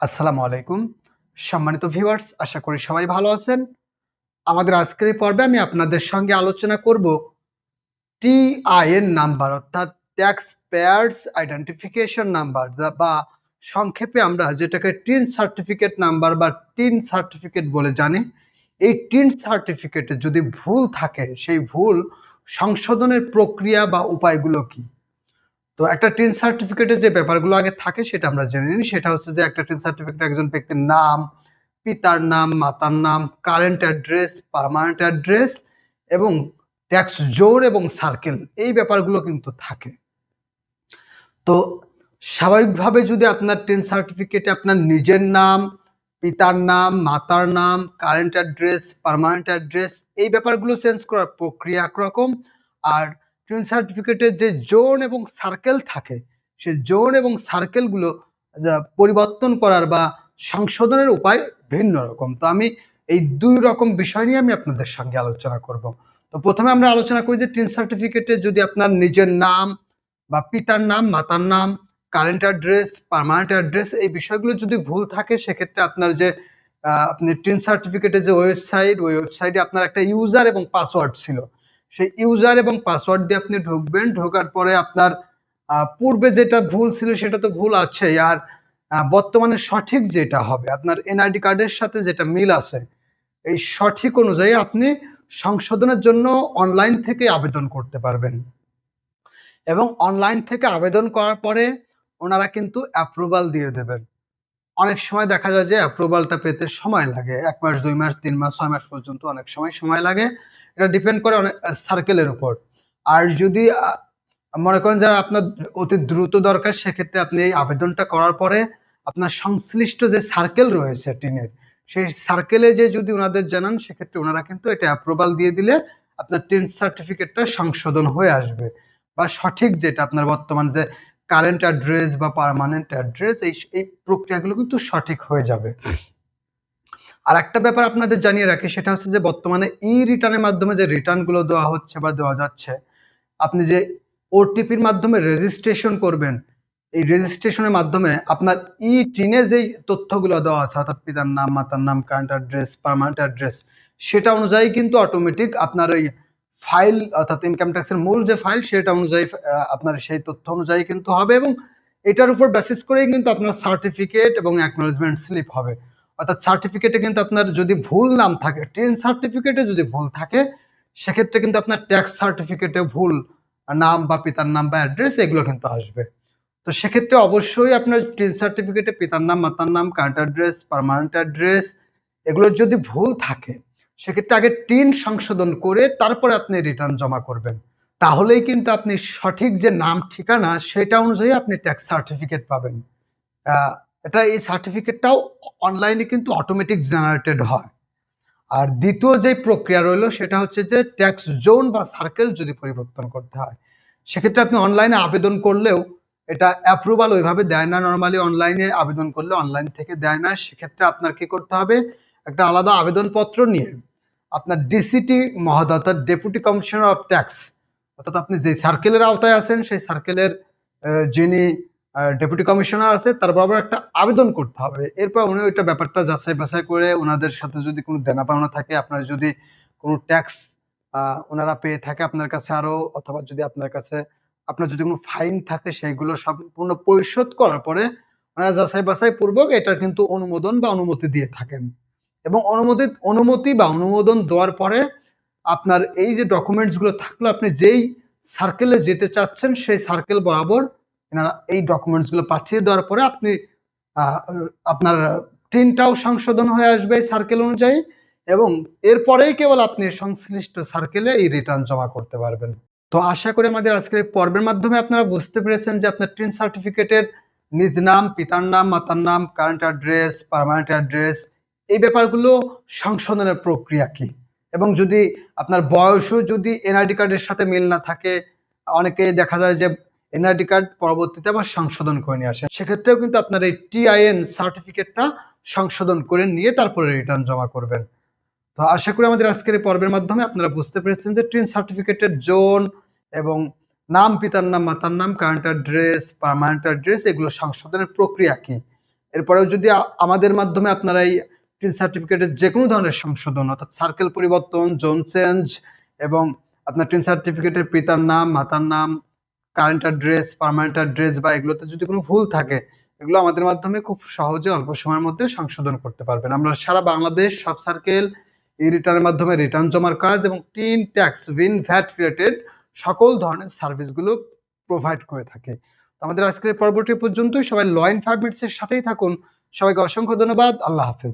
আসসালামু আলাইকুম। সম্মানিত ভিউয়ার্স, আশা করি সবাই ভালো আছেন। আমাদের আজকের পর্বে আমি আপনাদের সঙ্গে আলোচনা করব টিআইএন নাম্বার, অর্থাৎ ট্যাক্স পেয়ার্স আইডেন্টিফিকেশন নাম্বার বা সংক্ষেপে আমরা যেটাকে টিন সার্টিফিকেট নাম্বার বা টিন সার্টিফিকেট বলে জানি। এই টিন সার্টিফিকেটে যদি ভুল থাকে, সেই ভুল সংশোধনের প্রক্রিয়া বা উপায়গুলো কি? তো একটা টিন সার্টিফিকেটের যে ব্যাপারগুলো আগে থাকে সেটা আমরা জেনে নিই। সেটা হচ্ছে যে একটা টিন সার্টিফিকেট একজন ব্যক্তির নাম, পিতার নাম, মাতার নাম কারেন্ট অ্যাড্রেস পার্মানেন্ট অ্যাড্রেস এবং ট্যাক্স জোর এবং সার্কেল এই ব্যাপারগুলো কিন্তু থাকে। তো স্বাভাবিকভাবে যদি আপনার টেন সার্টিফিকেটে আপনার নিজের নাম, পিতার নাম, মাতার নাম কারেন্ট অ্যাড্রেস পার্মানেন্ট অ্যাড্রেস এই ব্যাপারগুলো চেঞ্জ করার প্রক্রিয়া একরকম। আর টেন সার্টিফিকেটের যে জোন এবং সার্কেল থাকে, সেই জোন এবং সার্কেলগুলো পরিবর্তন করার বা সংশোধনের উপায় ভিন্ন রকম। তো আমি এই দুই রকম বিষয় নিয়ে আমি আপনাদের সঙ্গে আলোচনা করব। তো প্রথমে আমরা আলোচনা করি যে টেন সার্টিফিকেটে যদি আপনার নিজের নাম বা পিতার নাম, মাতার নাম কারেন্ট অ্যাড্রেস পারমানেন্ট অ্যাড্রেস এই বিষয়গুলো যদি ভুল থাকে, সেক্ষেত্রে আপনার যে আপনি টেন সার্টিফিকেটের যে ওয়েবসাইট ওই ওয়েবসাইটে আপনার একটা ইউজার এবং পাসওয়ার্ড ছিল। সেই ইউজার এবং পাসওয়ার্ড দিয়ে আপনি ঢুকবেন। ঢোকার পরে আপনার পূর্বে যেটা ভুল ছিল সেটা তো ভুল আছে আর বর্তমানে সঠিক যেটা হবে, আপনার এনআইডি কার্ডের সাথে যেটা মিল আছে, এই সঠিক অনুযায়ী আপনি সংশোধনের জন্য অনলাইন থেকে আবেদন করতে পারবেন। এবং অনলাইন থেকে আবেদন করার পরে ওনারা কিন্তু অ্যাপ্রুভাল দিয়ে দেবেন। অনেক সময় দেখা যায় যে অ্যাপ্রুভালটা পেতে সময় লাগে। এক মাস, দুই মাস, তিন মাস, ছয় মাস পর্যন্ত অনেক সময় সময় লাগে। এটা ডিপেন্ড করে অনেক সার্কেলের উপর। আর যদি মনে করেন যারা আপনার অতি দ্রুত দরকার, সেক্ষেত্রে আপনি এই আবেদনটা করার পরে আপনার সংশ্লিষ্ট যে সার্কেল রয়েছে টিনের সেই সার্কেলে যে যদি ওনাদের জানান, সেক্ষেত্রে ওনারা কিন্তু এটা অ্যাপ্রুভাল দিয়ে দিলে আপনার টিন সার্টিফিকেটটা সংশোধন হয়ে আসবে। বা সঠিক যেটা আপনার বর্তমান যে কারেন্ট অ্যাড্রেস বা পারমানেন্ট অ্যাড্রেস এই এই প্রক্রিয়াগুলো কিন্তু সঠিক হয়ে যাবে। আর একটা ব্যাপার আপনাদের জানিয়ে রাখি, সেটা হচ্ছে যে বর্তমানে ই রিটার্নের মাধ্যমে যে রিটার্নগুলো দেওয়া হচ্ছে বা দেওয়া যাচ্ছে, আপনি যে ওটিপির মাধ্যমে রেজিস্ট্রেশন করবেন, এই রেজিস্ট্রেশনের মাধ্যমে আপনার ই টিনে যেই তথ্যগুলো দেওয়া আছে, অর্থাৎ পিতার নাম, মাতার নাম কারেন্ট অ্যাড্রেস পারমানেন্ট অ্যাড্রেস সেটা অনুযায়ী কিন্তু অটোমেটিক আপনার ওই ফাইল অর্থাৎ ইনকাম ট্যাক্সের মূল যে ফাইল সেটা অনুযায়ী আপনার সেই তথ্য অনুযায়ী কিন্তু হবে এবং এটার উপর বেসিস করেই কিন্তু আপনার সার্টিফিকেট এবং অ্যাকনোলেজমেন্ট স্লিপ হবে। অর্থাৎ সার্টিফিকেটে কিন্তু আপনার যদি ভুল নাম থাকে টেন সার্টিফিকেটে যদি ভুল থাকে, সেক্ষেত্রে কিন্তু আপনার ট্যাক্স সার্টিফিকেটে ভুল নাম বা পিতার নাম বা অ্যাড্রেস এগুলো কিন্তু আসবে। তো সেক্ষেত্রে অবশ্যই আপনার টেন সার্টিফিকেটে পিতার নাম, মাতার নাম কারেন্ট অ্যাড্রেস পারমানেন্ট অ্যাড্রেস এগুলো যদি ভুল থাকে, সেক্ষেত্রে আগে টিন সংশোধন করে তারপরে আপনি রিটার্ন জমা করবেন। তাহলেই কিন্তু আপনি সঠিক যে নাম ঠিকানা, সেটা অনুযায়ী আপনি ট্যাক্স সার্টিফিকেট পাবেন। এটা এই সার্টিফিকেটটাও অনলাইনে কিন্তু অটোমেটিক জেনারেটেড হয়। আর দ্বিতীয় যে প্রক্রিয়া রইল, সেটা হচ্ছে যে ট্যাক্স জোন বা সার্কেল যদি পরিবর্তন করতে হয়, সেক্ষেত্রে আপনি অনলাইনে আবেদন করলেও এটা অ্যাপ্রুভাল ওইভাবে দেয় না। নর্মালি অনলাইনে আবেদন করলে অনলাইন থেকে দেয় না। সেক্ষেত্রে আপনার কি করতে হবে? একটা আলাদা আবেদনপত্র নিয়ে আপনার ডিসিটি মহোদয়, অর্থাৎ ডেপুটি কমিশনার অফ ট্যাক্স অর্থাৎ আপনি যে সার্কেলের আওতায় আছেন, সেই সার্কেলের যিনি ডেপুটি কমিশনার আছে, তার বরাবর একটা আবেদন করতে হবে। এরপর উনি ওইটা ব্যাপারটা যাচাই বাছাই করে ওনাদের সাথে যদি কোনো দেনা পাওনা থাকে, আপনার যদি কোনো ট্যাক্স ওনারা পেয়ে থাকে আপনার কাছে আরও, অথবা যদি আপনার কাছে, আপনার যদি কোনো ফাইন থাকে, সেইগুলো সম্পূর্ণ পরিশোধ করার পরে ওনারা যাচাই বাছাই পূর্বক এটার কিন্তু অনুমোদন বা অনুমতি দিয়ে থাকেন। এবং অনুমতি অনুমতি বা অনুমোদন দেওয়ার পরে আপনার এই যে ডকুমেন্টসগুলো থাকল, আপনি যেই সার্কেলে যেতে চাচ্ছেন, সেই সার্কেল বরাবর এনারা এই ডকুমেন্টসগুলো পাঠিয়ে দেওয়ার পরে আপনি আপনার টিনটাও সংশোধন হয়ে আসবে সার্কেল অনুযায়ী এবং এরপরেই কেবল আপনি সংশ্লিষ্ট সার্কেলে এই রিটার্ন জমা করতে পারবেন। তো আশা করি আমাদের আজকের পর্বের মাধ্যমে আপনারা বুঝতে পেরেছেন যে আপনার ট্রেন সার্টিফিকেটের নিজ নাম, পিতার নাম, মাতার নাম কারেন্ট অ্যাড্রেস পারমানেন্ট অ্যাড্রেস এই ব্যাপারগুলো সংশোধনের প্রক্রিয়া কি? এবং যদি আপনার বয়সও যদি এনআইডি কার্ডের সাথে মিল না থাকে অনেকে দেখা যায় যে এনআইডি কার্ড পরবর্তীতে আবার সংশোধন করে নিয়ে আসেন সেক্ষেত্রেও কিন্তু আপনার এই টিআইএন সার্টিফিকেটটা সংশোধন করে নিয়ে তারপরে রিটার্ন জমা করবেন। তো আশা করি আমাদের আজকের এই পর্বের মাধ্যমে আপনারা বুঝতে পেরেছেন যে ট্রেন সার্টিফিকেটের জোন এবং নাম, পিতার নাম, মাতার নাম কারেন্ট অ্যাড্রেস পারমানেন্ট অ্যাড্রেস এগুলো সংশোধনের প্রক্রিয়া কি? এরপরেও যদি আমাদের মাধ্যমে আপনারা এই টিন সার্টিফিকেটের যে কোনো ধরনের সংশোধন, অর্থাৎ সার্কেল পরিবর্তন জোন চেঞ্জ এবং আপনার ট্রেন সার্টিফিকেটের পিতার নাম, মাতার নাম কারেন্ট অ্যাড্রেস পার্মানেন্ট অ্যাড্রেস বা এগুলোতে যদি কোনো ভুল থাকে, এগুলো আমাদের মাধ্যমে খুব সহজে অল্প সময়ের মধ্যে সংশোধন করতে পারবেন। আমরা সারা বাংলাদেশ সব সার্কেল ই রিটার্নের মাধ্যমে রিটার্ন জমার কাজ এবং টিন ট্যাক্স উইন ভ্যাট রিলেটেড সকল ধরনের সার্ভিসগুলো প্রোভাইড করে থাকে। আমাদের আজকের পরবর্তী পর্যন্তই। সবাই ল ইন ফাইভ মিনিটসের সাথেই থাকুন। সবাইকে অসংখ্য ধন্যবাদ। আল্লাহ হাফেজ।